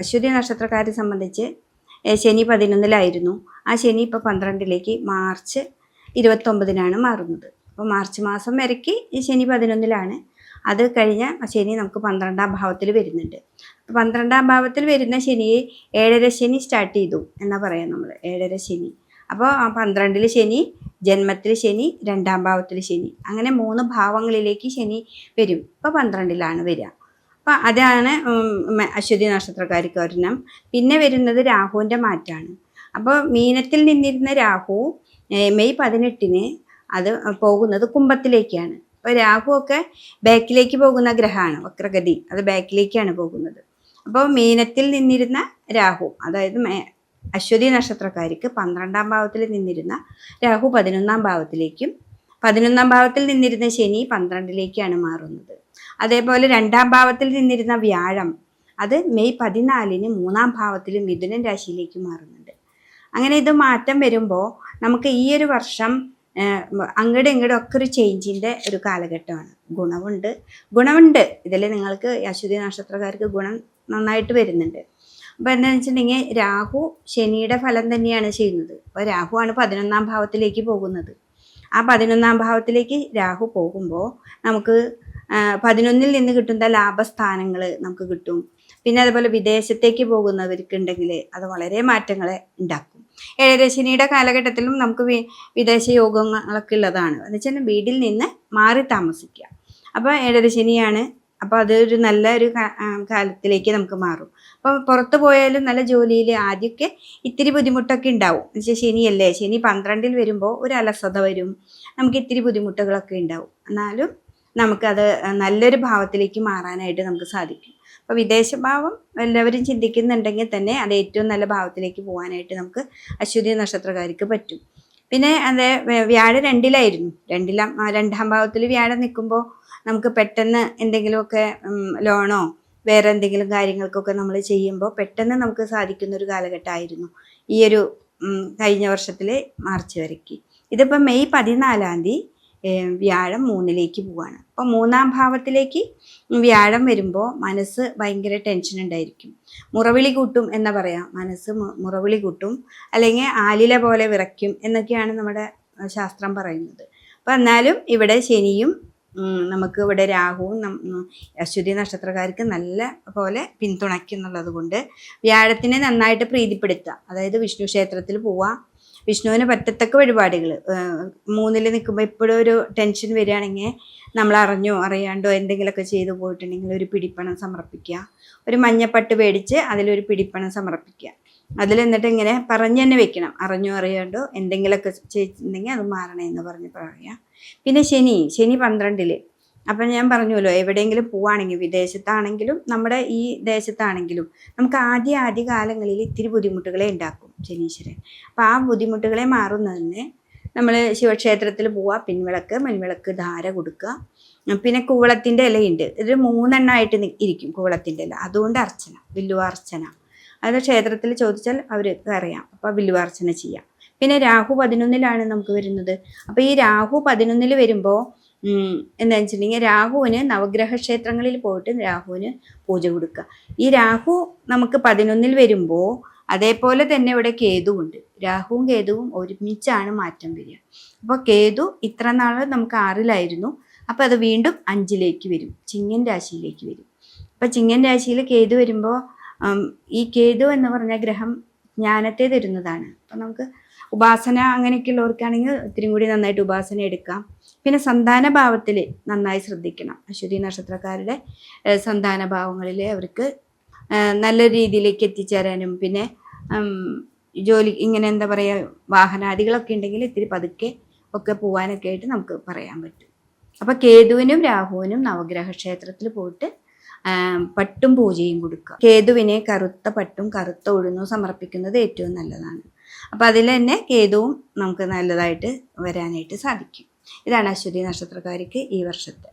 അശ്വതി നക്ഷത്രക്കാരെ സംബന്ധിച്ച് ശനി പതിനൊന്നിലായിരുന്നു. ആ ശനി ഇപ്പോൾ പന്ത്രണ്ടിലേക്ക് മാർച്ച് ഇരുപത്തൊമ്പതിനാണ് മാറുന്നത്. അപ്പോൾ മാർച്ച് മാസം വരയ്ക്ക് ശനി പതിനൊന്നിലാണ്. അത് കഴിഞ്ഞ ശനി നമുക്ക് പന്ത്രണ്ടാം ഭാവത്തിൽ വരുന്നുണ്ട്. പന്ത്രണ്ടാം ഭാവത്തിൽ വരുന്ന ശനിയെ ഏഴര ശനി സ്റ്റാർട്ട് ചെയ്തു എന്നാ പറയാം നമ്മൾ ഏഴര ശനി. അപ്പോൾ ആ പന്ത്രണ്ടിൽ ശനി ജന്മത്തിൽ ശനി രണ്ടാം ഭാവത്തിൽ ശനി. അങ്ങനെ മൂന്ന് ഭാവങ്ങളിലേക്ക് ശനി വരും. ഇപ്പോൾ പന്ത്രണ്ടിലാണ് വരിക. അപ്പോൾ അതാണ് അശ്വതി നക്ഷത്രക്കാർക്ക് ഒരെണ്ണം പിന്നെ വരുന്നത് രാഹുവിന്റെ മാറ്റമാണ് അപ്പോൾ മീനത്തിൽ നിന്നിരുന്ന രാഹു മെയ് പതിനെട്ടിന് അത് പോകുന്നത് കുംഭത്തിലേക്കാണ്. അപ്പോൾ രാഹു ഒക്കെ ബാക്കിലേക്ക് പോകുന്ന ഗ്രഹമാണ് വക്രഗതി. അത് ബാക്കിലേക്കാണ് പോകുന്നത്. അപ്പോൾ മീനത്തിൽ നിന്നിരുന്ന രാഹു അതായത് അശ്വതി നക്ഷത്രക്കാർക്ക് പന്ത്രണ്ടാം ഭാവത്തിൽ നിന്നിരുന്ന രാഹു പതിനൊന്നാം ഭാവത്തിലേക്കും പതിനൊന്നാം ഭാവത്തിൽ നിന്നിരുന്ന ശനി പന്ത്രണ്ടിലേക്കാണ് മാറുന്നത്. അതേപോലെ രണ്ടാം ഭാവത്തിൽ നിന്നിരുന്ന വ്യാഴം അത് മെയ് പതിനാലിന് മൂന്നാം ഭാവത്തിൽ മിഥുനൻ രാശിയിലേക്ക് മാറുന്നുണ്ട്. അങ്ങനെ ഇത് മാറ്റം വരുമ്പോൾ നമുക്ക് ഈ ഒരു വർഷം അങ്ങോട്ടും ഇങ്ങോട്ടും ഒക്കെ ഒരു ചേഞ്ചിന്റെ ഒരു കാലഘട്ടമാണ്. ഗുണമുണ്ട് ഗുണമുണ്ട്. ഇതിൽ നിങ്ങൾക്ക് അശ്വതി നക്ഷത്രക്കാർക്ക് ഗുണം നന്നായിട്ട് വരുന്നുണ്ട്. അപ്പോൾ എന്താണെന്ന് വെച്ചിട്ടുണ്ടെങ്കിൽ രാഹു ശനിയുടെ ഫലം തന്നെയാണ് ചെയ്യുന്നത്. അപ്പോൾ രാഹു രാഹുവാണ് പതിനൊന്നാം ഭാവത്തിലേക്ക് പോകുന്നത്. ആ പതിനൊന്നാം ഭാവത്തിലേക്ക് രാഹു പോകുമ്പോൾ നമുക്ക് പതിനൊന്നിൽ നിന്ന് കിട്ടുന്ന ലാഭസ്ഥാനങ്ങൾ നമുക്ക് കിട്ടും. പിന്നെ അതുപോലെ വിദേശത്തേക്ക് പോകുന്നവർക്ക് ഉണ്ടെങ്കിൽ അത് വളരെ മാറ്റങ്ങളെ ഉണ്ടാക്കും. ഏഴരശനിയുടെ കാലഘട്ടത്തിലും നമുക്ക് വിദേശ യോഗങ്ങളൊക്കെ ഉള്ളതാണ്. എന്ന് വെച്ചാൽ വീട്ടിൽ നിന്ന് മാറി താമസിക്കുക. അപ്പോൾ ഏഴരശനിയാണ്. അപ്പോൾ അതൊരു നല്ലൊരു കാലത്തിലേക്ക് നമുക്ക് മാറും. അപ്പോൾ പുറത്ത് പോയാലും നല്ല ജോലിയിൽ ആദ്യമൊക്കെ ഇത്തിരി ബുദ്ധിമുട്ടൊക്കെ ഉണ്ടാവും. എന്ന് വെച്ചാൽ ശനിയല്ലേ? ശനി പന്ത്രണ്ടിൽ വരുമ്പോൾ ഒരു അലസത വരും. നമുക്ക് ഇത്തിരി ബുദ്ധിമുട്ടുകളൊക്കെ ഉണ്ടാവും. എന്നാലും നമുക്കത് നല്ലൊരു ഭാവത്തിലേക്ക് മാറാനായിട്ട് നമുക്ക് സാധിക്കും. അപ്പോൾ വിദേശഭാവം എല്ലാവരും ചിന്തിക്കുന്നുണ്ടെങ്കിൽ തന്നെ അത് ഏറ്റവും നല്ല ഭാവത്തിലേക്ക് പോകാനായിട്ട് നമുക്ക് അശ്വതി നക്ഷത്രക്കാർക്ക് പറ്റും. പിന്നെ അത് വ്യാഴ രണ്ടിലായിരുന്നു. രണ്ടിലാം രണ്ടാം ഭാവത്തിൽ വ്യാഴം നിൽക്കുമ്പോൾ നമുക്ക് പെട്ടെന്ന് എന്തെങ്കിലുമൊക്കെ ലോണോ വേറെ എന്തെങ്കിലും കാര്യങ്ങൾക്കൊക്കെ നമ്മൾ ചെയ്യുമ്പോൾ പെട്ടെന്ന് നമുക്ക് സാധിക്കുന്ന ഒരു കാലഘട്ടമായിരുന്നു. ഈ ഒരു കഴിഞ്ഞ വർഷത്തിൽ മാർച്ച് വരയ്ക്ക്. ഇതിപ്പോൾ മെയ് പതിനാലാം തീയതി വ്യാഴം മൂന്നിലേക്ക് പോവാണ്. അപ്പോൾ മൂന്നാം ഭാവത്തിലേക്ക് വ്യാഴം വരുമ്പോൾ മനസ്സ് ഭയങ്കര ടെൻഷൻ ഉണ്ടായിരിക്കും. മുറവിളി കൂട്ടും എന്ന് പറയാം? മനസ്സ് മുറവിളി കൂട്ടും. അല്ലെങ്കിൽ ആലില പോലെ വിറയ്ക്കും എന്നൊക്കെയാണ് നമ്മുടെ ശാസ്ത്രം പറയുന്നത്. അപ്പോൾ എന്നാലും ഇവിടെ ശനിയും നമുക്ക് ഇവിടെ രാഹുവും അശ്വതി നക്ഷത്രക്കാർക്ക് നല്ല പോലെ പിന്തുണയ്ക്കുന്നുള്ളത് കൊണ്ട് വ്യാഴത്തിനെ നന്നായിട്ട് പ്രീതിപ്പെടുത്തുക. അതായത് വിഷ്ണു ക്ഷേത്രത്തിൽ പോവുക വിഷ്ണുവിന് പറ്റത്തക്ക വഴിപാടുകൾ മൂന്നിൽ നിൽക്കുമ്പോൾ എപ്പോഴും ഒരു ടെൻഷൻ വരികയാണെങ്കിൽ നമ്മൾ അറിഞ്ഞോ അറിയാണ്ടോ എന്തെങ്കിലുമൊക്കെ ചെയ്തു പോയിട്ടുണ്ടെങ്കിൽ ഒരു പിടിപ്പണം സമർപ്പിക്കുക. ഒരു മഞ്ഞപ്പട്ട് മേടിച്ച് അതിലൊരു പിടിപ്പണം സമർപ്പിക്കുക. അതിൽ എന്നിട്ട് ഇങ്ങനെ പറഞ്ഞു തന്നെ വെക്കണം. അറിഞ്ഞോ അറിയാണ്ടോ എന്തെങ്കിലുമൊക്കെ ചെയ്തിട്ടുണ്ടെങ്കിൽ അത് മാറണേ എന്ന് പറഞ്ഞ് പറയുക. പിന്നെ ശനി ശനി പന്ത്രണ്ടിൽ അപ്പം ഞാൻ പറഞ്ഞല്ലോ എവിടെയെങ്കിലും പോവുകയാണെങ്കിൽ വിദേശത്താണെങ്കിലും നമ്മുടെ ഈ ദേശത്താണെങ്കിലും നമുക്ക് ആദ്യ ആദ്യ കാലങ്ങളിൽ ഇത്തിരി ബുദ്ധിമുട്ടുകളെ ഉണ്ടാക്കും ശനീശ്വരൻ. അപ്പം ആ ബുദ്ധിമുട്ടുകളെ മാറുന്നതിന് നമ്മൾ ശിവക്ഷേത്രത്തിൽ പോവുക പിൻവിളക്ക് മൺവിളക്ക് ധാര കൊടുക്കുക. പിന്നെ കൂവളത്തിന്റെ ഇലയുണ്ട്. ഇത് മൂന്നെണ്ണമായിട്ട് ഇരിക്കും കൂവളത്തിന്റെ ഇല. അതുകൊണ്ട് അർച്ചന വില്ലുവാർച്ചന. അത് ക്ഷേത്രത്തിൽ ചോദിച്ചാൽ അവർക്ക് അറിയാം അപ്പോൾ വില്ലുവാർച്ചന ചെയ്യാം. പിന്നെ രാഹു പതിനൊന്നിലാണ് നമുക്ക് വരുന്നത്. അപ്പോൾ ഈ രാഹു പതിനൊന്നിൽ വരുമ്പോൾ എന്താ വെച്ചിട്ടുണ്ടെങ്കിൽ രാഹുവിന് നവഗ്രഹ ക്ഷേത്രങ്ങളിൽ പോയിട്ട് രാഹുവിന് പൂജ കൊടുക്കുക. ഈ രാഹു നമുക്ക് പതിനൊന്നിൽ വരുമ്പോൾ അതേപോലെ തന്നെ ഇവിടെ കേതുവുണ്ട്. രാഹുവും കേതുവും ഒരുമിച്ചാണ് മാറ്റം വരിക. അപ്പോൾ കേതു ഇത്ര നാൾ നമുക്ക് ആറിലായിരുന്നു. അപ്പോൾ അത് വീണ്ടും അഞ്ചിലേക്ക് വരും. ചിങ്ങൻ രാശിയിലേക്ക് വരും. അപ്പോൾ ചിങ്ങൻ രാശിയിൽ കേതു വരുമ്പോൾ ഈ കേതു എന്ന് പറഞ്ഞ ഗ്രഹം ജ്ഞാനത്തെ തരുന്നതാണ്. അപ്പം നമുക്ക് ഉപാസന അങ്ങനെയൊക്കെയുള്ളവർക്കാണെങ്കിൽ ഒത്തിരി കൂടി നന്നായിട്ട് ഉപാസന എടുക്കാം. പിന്നെ സന്താന ഭാവത്തിൽ നന്നായി ശ്രദ്ധിക്കണം. അശ്വതി നക്ഷത്രക്കാരുടെ സന്താന ഭാവങ്ങളിൽ അവർക്ക് നല്ല രീതിയിലേക്ക് എത്തിച്ചേരാനും പിന്നെ ജോലി ഇങ്ങനെ എന്താ പറയുക വാഹനാദികളൊക്കെ ഉണ്ടെങ്കിൽ ഇത്തിരി പതുക്കെ ഒക്കെ പോകാനൊക്കെ ആയിട്ട് നമുക്ക് പറയാൻ പറ്റും. അപ്പോൾ കേതുവിനും രാഹുവിനും നവഗ്രഹ ക്ഷേത്രത്തിൽ പോയിട്ട് പട്ടും പൂജയും കൊടുക്കുക. കേതുവിനെ കറുത്ത പട്ടും കറുത്ത ഉഴുന്നും സമർപ്പിക്കുന്നത് ഏറ്റവും നല്ലതാണ്. അപ്പം അതിൽ തന്നെ കേതുവും നമുക്ക് നല്ലതായിട്ട് വരാനായിട്ട് സാധിക്കും. ഇതാണ് അശ്വതി നക്ഷത്രക്കാർക്ക് ഈ വർഷത്തെ